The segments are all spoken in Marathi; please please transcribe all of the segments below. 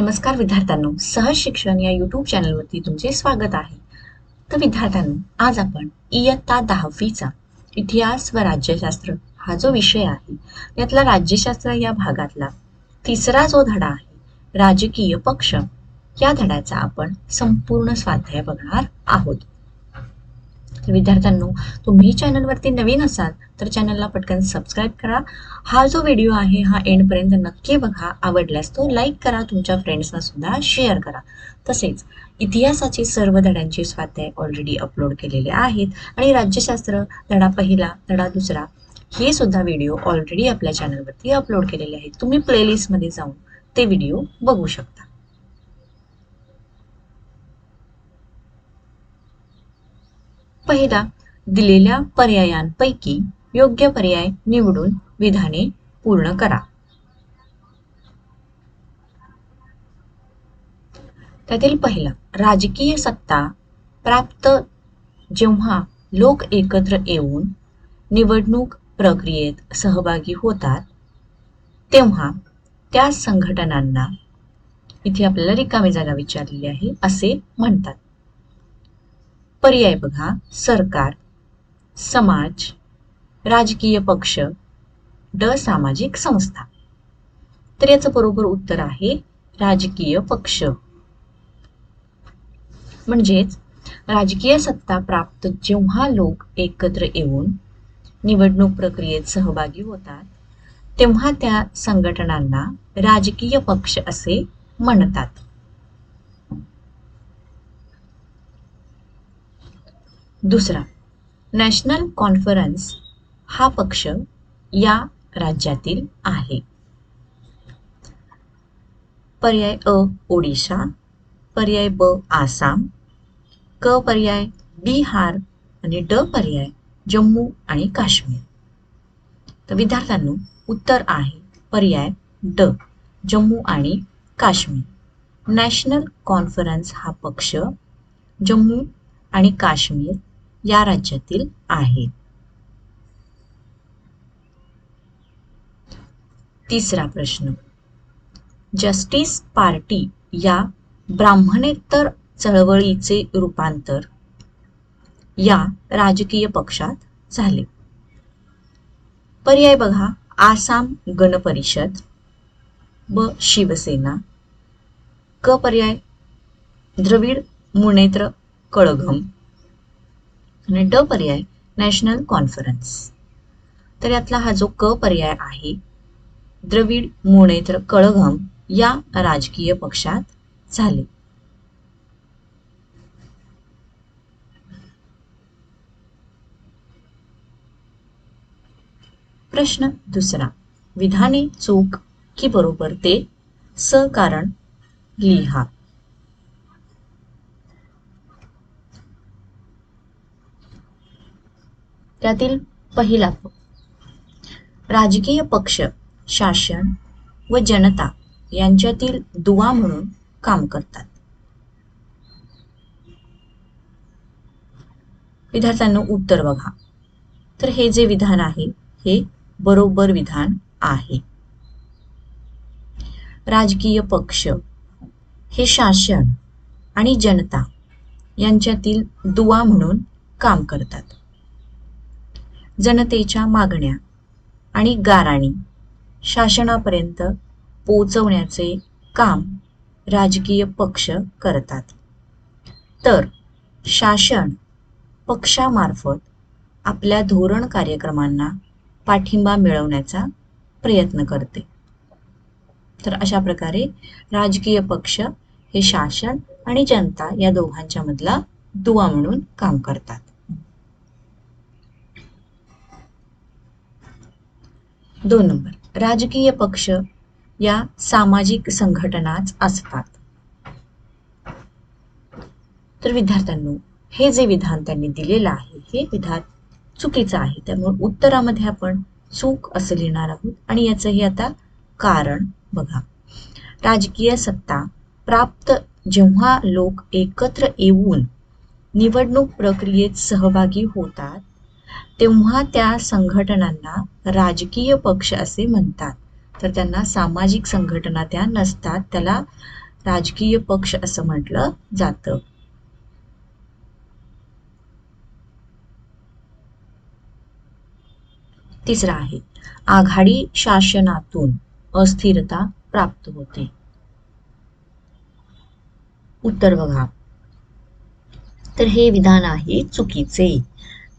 नमस्कार विद्यार्थ्यांनो सहज शिक्षण या यूट्यूब चॅनलवरती तुमचे स्वागत आहे. तर विद्यार्थ्यांनो आज आपण इयत्ता दहावीचा इतिहास व राज्यशास्त्र हा जो विषय आहे यातला राज्यशास्त्र या भागातला तिसरा जो धडा आहे राजकीय पक्ष या धड्याचा आपण संपूर्ण स्वाध्याय बघणार आहोत. विद्यार्थ्यांनो तुम्ही चॅनलवरती नवीन असाल तर चॅनलला पटकन सबस्क्राईब करा. हा जो व्हिडिओ आहे हा एंडपर्यंत नक्की बघा. आवडल्यास तो लाईक करा तुमच्या फ्रेंड्सना सुद्धा शेअर करा. तसेच इतिहासाचे सर्व धड्यांचे स्वाध्याय ऑलरेडी अपलोड केलेले आहेत आणि राज्यशास्त्र धडा पहिला धडा दुसरा हे सुद्धा व्हिडिओ ऑलरेडी आपल्या चॅनलवरती अपलोड केलेले आहेत. तुम्ही प्लेलिस्टमध्ये जाऊन ते व्हिडिओ बघू शकता. पहिला दिलेल्या पर्यायांपैकी योग्य पर्याय निवडून विधाने पूर्ण करा. त्यातील पहिलं राजकीय सत्ता प्राप्त जेव्हा लोक एकत्र येऊन निवडणूक प्रक्रियेत सहभागी होतात तेव्हा त्या संघटनांना इथे आपल्याला रिकामी जागा विचारलेली आहे असे म्हणतात. पर्याय बघा. सरकार समाज राजकीय पक्ष ड सामाजिक संस्था. तर याचं बरोबर उत्तर आहे राजकीय पक्ष. म्हणजेच राजकीय सत्ता प्राप्त जेव्हा लोक एकत्र येऊन निवडणूक प्रक्रियेत सहभागी होतात तेव्हा त्या संघटनांना राजकीय पक्ष असे म्हणतात. दुसरा नॅशनल कॉन्फरन्स हा पक्ष या राज्यातील आहे. पर्याय अ ओडिशा पर्याय ब आसाम क पर्याय बिहार आणि ड पर्याय जम्मू आणि काश्मीर. तर विद्यार्थ्यांनो उत्तर आहे पर्याय ड जम्मू आणि काश्मीर. नॅशनल कॉन्फरन्स हा पक्ष जम्मू आणि काश्मीर या राज्यातील आहे तिसरा प्रश्न. जस्टिस पार्टी या ब्राह्मणेतर चळवळीचे रूपांतर या राजकीय पक्षात झाले. पर्याय बघा. आसाम गण परिषद ब शिवसेना. क पर्याय. द्रविड मुनेत्र कळघम. आणि ड पर्याय नॅशनल कॉन्फरन्स तर यातला हा जो क पर्याय आहे द्रविड मुनेत्र कळघम या राजकीय पक्षात झाले. प्रश्न दुसरा विधाने चूक की बरोबर ते सकारण लिहा. त्यातील पहिला राजकीय पक्ष शासन व जनता यांच्यातील दुवा म्हणून काम करतात. विद्यार्थ्यांना उत्तर बघा. तर हे जे विधान आहे हे बरोबर विधान आहे. राजकीय पक्ष हे शासन आणि जनता यांच्यातील दुवा म्हणून काम करतात. जनतेच्या मागण्या आणि गाराणी शासनापर्यंत पोचवण्याचे काम राजकीय पक्ष करतात. तर शासन पक्षामार्फत आपल्या धोरण कार्यक्रमांना पाठिंबा मिळवण्याचा प्रयत्न करते. तर अशा प्रकारे राजकीय पक्ष हे शासन आणि जनता या दोघांच्या मधला दुवा म्हणून काम करतात. दोन नंबर. राजकीय पक्ष या सामाजिक संघटनाच असतात. तर विद्यार्थ्यांनो हे जे विधान त्यांनी दिलेलं आहे हे विधान चुकीचं आहे. त्यामुळे उत्तरामध्ये आपण चूक असं लिहिणार आहोत आणि याचंही आता कारण बघा. राजकीय सत्ता प्राप्त जेव्हा लोक एकत्र येऊन निवडणूक प्रक्रियेत सहभागी होतात तेव्हा त्या संघटनांना राजकीय पक्ष असे म्हणतात. तर त्यांना सामाजिक संघटना त्या नसतात त्याला राजकीय पक्ष असं म्हटलं जातं. तिसरा आहे आघाडी शासनातून अस्थिरता प्राप्त होते. उत्तर बघा. तर हे विधान आहे चुकीचे.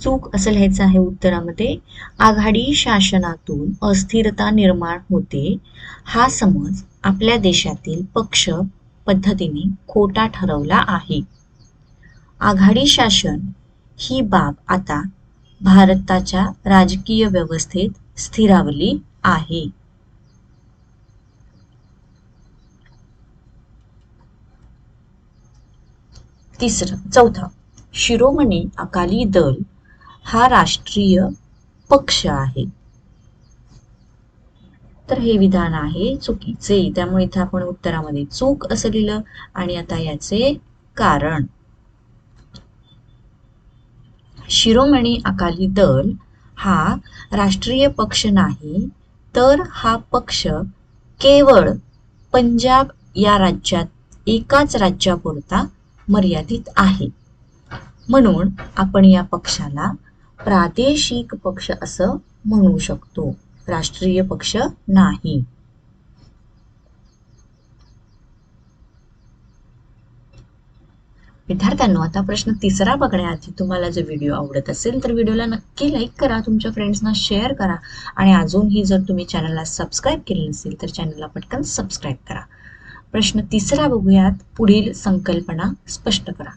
चूक असं लिहायचं आहे उत्तरामध्ये. आघाडी शासनातून अस्थिरता निर्माण होते. हा समज आपल्या देशातील पक्ष पद्धतीने खोटा ठरवला आहे. आघाडी शासन ही बाब आता भारताच्या राजकीय व्यवस्थेत स्थिरावली आहे. तिसरं चौथा शिरोमणी अकाली दल हा राष्ट्रीय पक्ष आहे. तर हे विधान आहे चुकीचे. त्यामुळे इथे आपण उत्तरामध्ये चूक असं लिहिलं आणि आता याचे कारण. शिरोमणी अकाली दल हा राष्ट्रीय पक्ष नाही तर हा पक्ष केवळ पंजाब या राज्यात एकाच राज्यापुरता मर्यादित आहे. म्हणून आपण या पक्षाला प्रादेशिक पक्ष असं म्हणू शकतो. राष्ट्रीय पक्ष नाही. विद्यार्थ्यांनो आता प्रश्न तिसरा बघण्याआधी तुम्हाला जर व्हिडिओ आवडत असेल तर व्हिडिओला नक्की लाईक करा तुमच्या फ्रेंड्सना शेअर करा आणि अजूनही जर तुम्ही चॅनलला सबस्क्राईब केले नसेल तर चॅनलला पटकन सबस्क्राईब करा. प्रश्न तिसरा बघूयात पुढील संकल्पना स्पष्ट करा.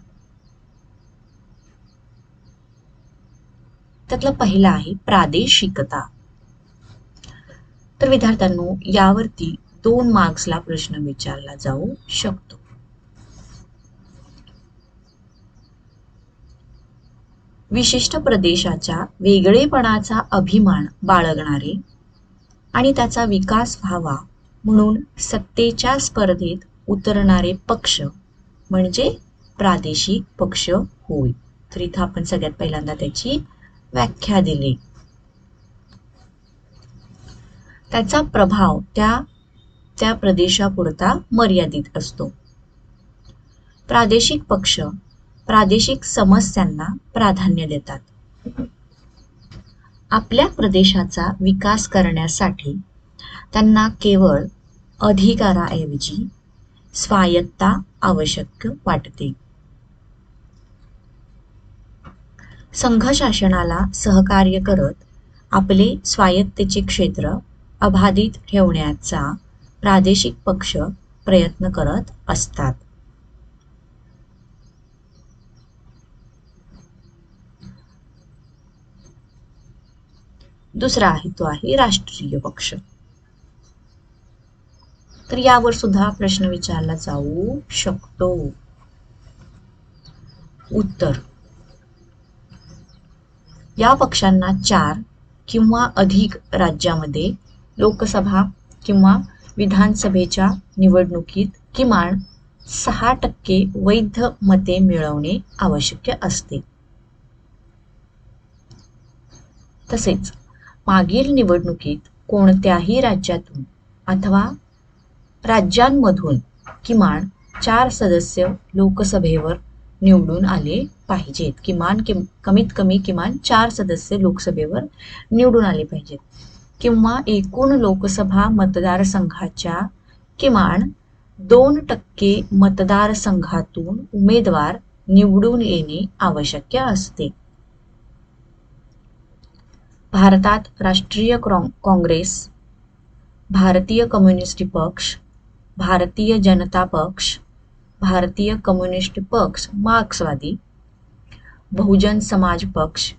त्यातला पहिला आहे प्रादेशिकता. तर विद्यार्थ्यांनो यावरती दोन मार्क्सला प्रश्न विचारला जाऊ शकतो. विशिष्ट प्रदेशाच्या वेगळेपणाचा अभिमान बाळगणारे आणि त्याचा विकास व्हावा म्हणून सत्तेच्या स्पर्धेत उतरणारे पक्ष म्हणजे प्रादेशिक पक्ष होय. तर इथं आपण सगळ्यात पहिल्यांदा त्याची व्याख्या दिली. त्याचा प्रभाव त्या त्या प्रदेशापुरता मर्यादित असतो. प्रादेशिक पक्ष प्रादेशिक समस्यांना प्राधान्य देतात. आपल्या प्रदेशाचा विकास करण्यासाठी त्यांना केवळ अधिकाराऐवजी स्वायत्ता आवश्यक वाटते. संघ शासनाला सहकार्य करत आपले स्वायत्तेचे क्षेत्र अबाधित ठेवण्याचा प्रादेशिक पक्ष प्रयत्न करत असतात. दुसरा आहे तो आहे राष्ट्रीय पक्ष. तर यावर सुद्धा प्रश्न विचारला जाऊ शकतो. उत्तर. या पक्षांना चार किंवा अधिक राज्यामध्ये लोकसभा किंवा विधानसभेच्या निवडणुकीत किमान सहा टक्के वैध मते मिळवणे आवश्यक असते. तसेच मागील निवडणुकीत कोणत्याही राज्यातून अथवा राज्यांमधून किमान चार सदस्य लोकसभेवर निवडून आले पाहिजेत. किमान कि कमीत कमी किमान चार सदस्य लोकसभेवर निवडून आले पाहिजेत. किंवा एकूण लोकसभा मतदारसंघाच्या किमान दोन टक्के मतदारसंघातून उमेदवार निवडून येणे आवश्यक असते. भारतात राष्ट्रीय काँग्रेस भारतीय कम्युनिस्ट पक्ष भारतीय जनता पक्ष भारतीय कम्युनिस्ट पक्ष मार्क्सवादी बहुजन समाज पक्ष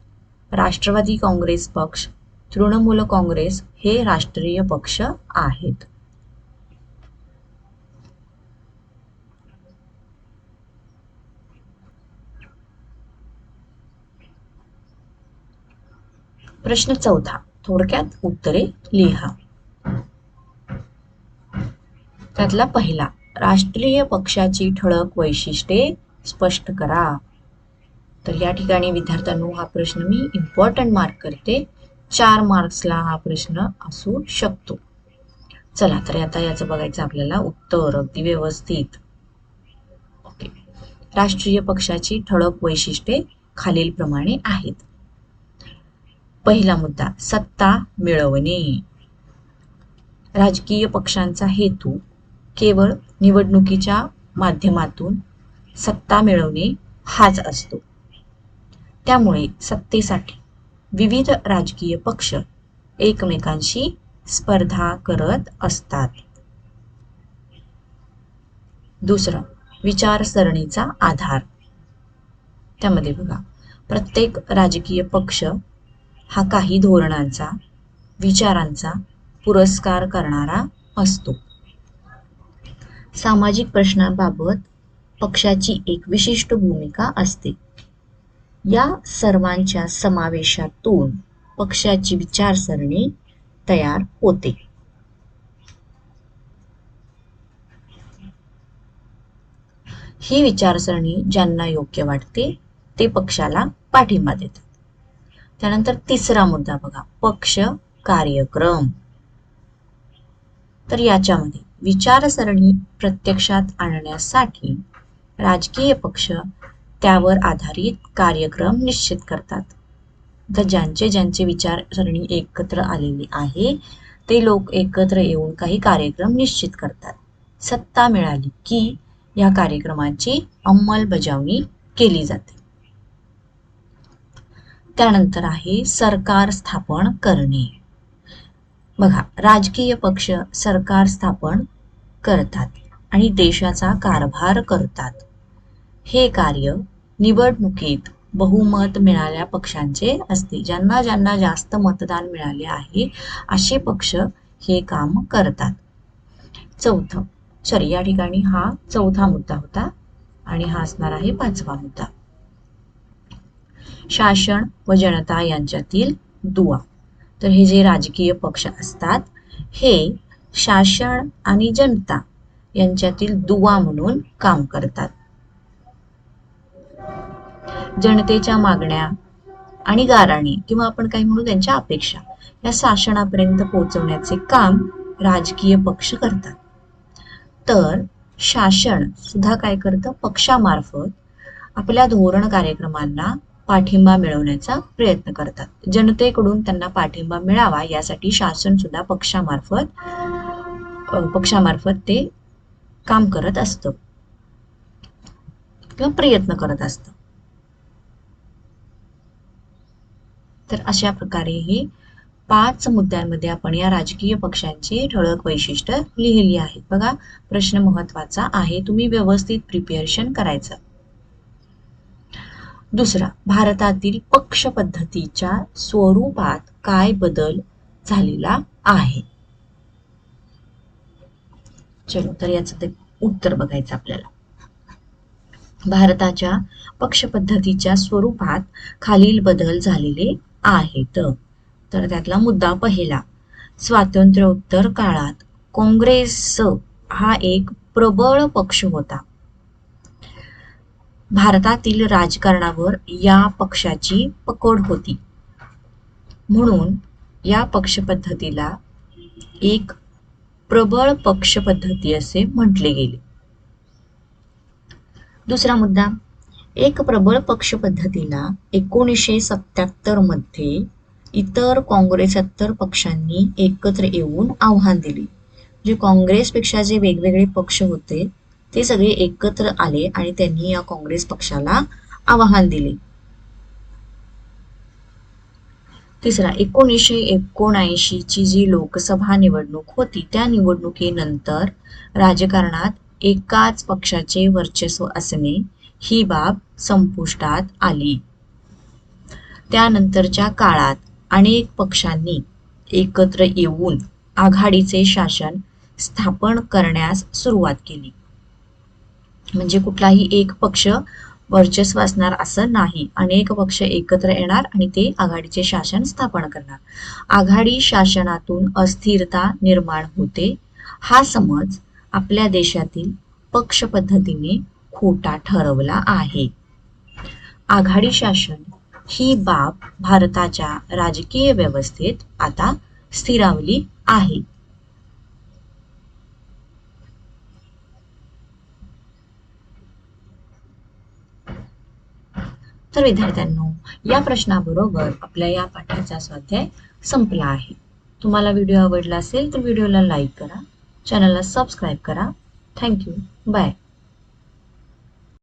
राष्ट्रवादी काँग्रेस पक्ष तृणमूल काँग्रेस हे राष्ट्रीय पक्ष आहेत. प्रश्न चौथा थोडक्यात उत्तरे लिहा. त्यातला पहिला राष्ट्रीय पक्षाची ठळक वैशिष्ट्ये स्पष्ट करा. तर या ठिकाणी विद्यार्थ्यांनो हा प्रश्न मी इम्पॉर्टंट मार्क करते. चार मार्क्सला हा प्रश्न असू शकतो. चला तर आता याचं बघायचं आपल्याला उत्तर अगदी व्यवस्थित. ओके राष्ट्रीय पक्षाची ठळक वैशिष्ट्ये खालीलप्रमाणे आहेत. पहिला मुद्दा सत्ता मिळवणे. राजकीय पक्षांचा हेतू केवळ निवडणुकीच्या माध्यमातून सत्ता मिळवणे हाच असतो. त्यामुळे सत्तेसाठी विविध राजकीय पक्ष एकमेकांशी स्पर्धा करत असतात. दुसरं विचारसरणीचा आधार. त्यामध्ये बघा प्रत्येक राजकीय पक्ष हा काही धोरणांचा विचारांचा पुरस्कार करणारा असतो. सामाजिक प्रश्नांबाबत पक्षाची एक विशिष्ट भूमिका असते. या सर्वांच्या समावेशातून पक्षाची विचारसरणी तयार होते. ही विचारसरणी ज्यांना योग्य वाटते ते पक्षाला पाठिंबा देतात. त्यानंतर तिसरा मुद्दा बघा पक्ष कार्यक्रम. तर याच्यामध्ये विचारसरणी प्रत्यक्षात आणण्यासाठी राजकीय पक्ष त्यावर आधारित कार्यक्रम निश्चित करतात. तर ज्यांचे ज्यांचे विचारसरणी एकत्र आलेली आहे ते लोक एकत्र येऊन काही कार्यक्रम निश्चित करतात. सत्ता मिळाली की या कार्यक्रमाची अंमलबजावणी केली जाते. त्यानंतर आहे सरकार स्थापन करणे. बघा राजकीय पक्ष सरकार स्थापन करतात आणि देशाचा कारभार करतात. हे कार्य निवडणुकीत बहुमत मिळाल्या पक्षांचे असते ज्यांना ज्यांना जास्त मतदान मिळाले आहे असे पक्ष हे काम करतात. चौथं सॉरी या ठिकाणी हा चौथा मुद्दा होता आणि हा असणार आहे पाचवा मुद्दा. शासन व जनता यांच्यातील दुवा. तर हे जे राजकीय पक्ष असतात हे शासन आणि जनता यांच्यातील दुवा म्हणून काम करतात. जनतेच्या मागण्या आणि गाराणी किंवा आपण काही म्हणू त्यांच्या अपेक्षा या शासनापर्यंत पोहोचवण्याचे काम राजकीय पक्ष करतात. तर शासन सुद्धा काय करतं? पक्षामार्फत आपल्या धोरण कार्यक्रमांना पाठिंबा मिळवण्याचा प्रयत्न करतात. जनतेकडून त्यांना पाठिंबा मिळावा यासाठी शासन सुद्धा पक्षामार्फत पक्षामार्फत ते काम करत असतं. किंवा प्रयत्न करत असतं. तर अशा प्रकारे हे पाच मुद्द्यांमध्ये आपण या राजकीय पक्षांची ठळक वैशिष्ट्य लिहिली आहेत. बघा प्रश्न महत्त्वाचा आहे. तुम्ही व्यवस्थित प्रिपेरेशन करायचं. दुसरा भारतातील पक्ष पद्धतीच्या स्वरूपात काय बदल झालेला आहे? चलो तर याचं ते उत्तर बघायचं आपल्याला. भारताच्या पक्ष पद्धतीच्या स्वरूपात खालील बदल झालेले आहेत. तर त्यातला मुद्दा पहिला. स्वातंत्र्योत्तर काळात काँग्रेस हा एक प्रबळ पक्ष होता. भारतातील राजकारणावर या पक्षाची पकड होती. म्हणून या पक्ष पद्धतीला एक प्रबळ पक्ष पद्धती असे म्हटले गेले. दुसरा मुद्दा. एक प्रबळ पक्ष पद्धतीला एकोणीसशे सत्याहत्तरमध्ये इतर काँग्रेसत्तर पक्षांनी एकत्र येऊन आव्हान दिले. जे काँग्रेसपेक्षा जे वेगवेगळे पक्ष होते ते सगळे एकत्र आले आणि त्यांनी या काँग्रेस पक्षाला आवाहन दिले. तिसरा एकोणीसशे एकोणऐंशी ची जी लोकसभा निवडणूक होती त्या निवडणुकीनंतर राजकारणात एकाच पक्षाचे वर्चस्व असणे ही बाब संपुष्टात आली. त्यानंतरच्या काळात अनेक पक्षांनी एकत्र येऊन आघाडीचे शासन स्थापन करण्यास सुरुवात केली. म्हणजे कुठलाही एक पक्ष वर्चस्व असणार असं नाही. अनेक पक्ष एकत्र येणार आणि ते आघाडीचे शासन स्थापन करणार. आघाडी शासनातून अस्थिरता निर्माण होते. हा समज आपल्या देशातील पक्ष पद्धतीने खोटा ठरवला आहे. आघाडी शासन ही बाब भारताच्या राजकीय व्यवस्थेत आता स्थिरावली आहे. तर विद्यार्थ्यांनो या प्रश्नाबरोबर आपल्या या पाठाचा स्वाध्याय संपला आहे. तुम्हाला व्हिडिओ आवडला असेल तर व्हिडिओला लाईक करा चॅनलला सबस्क्राईब करा. Thank you. बाय.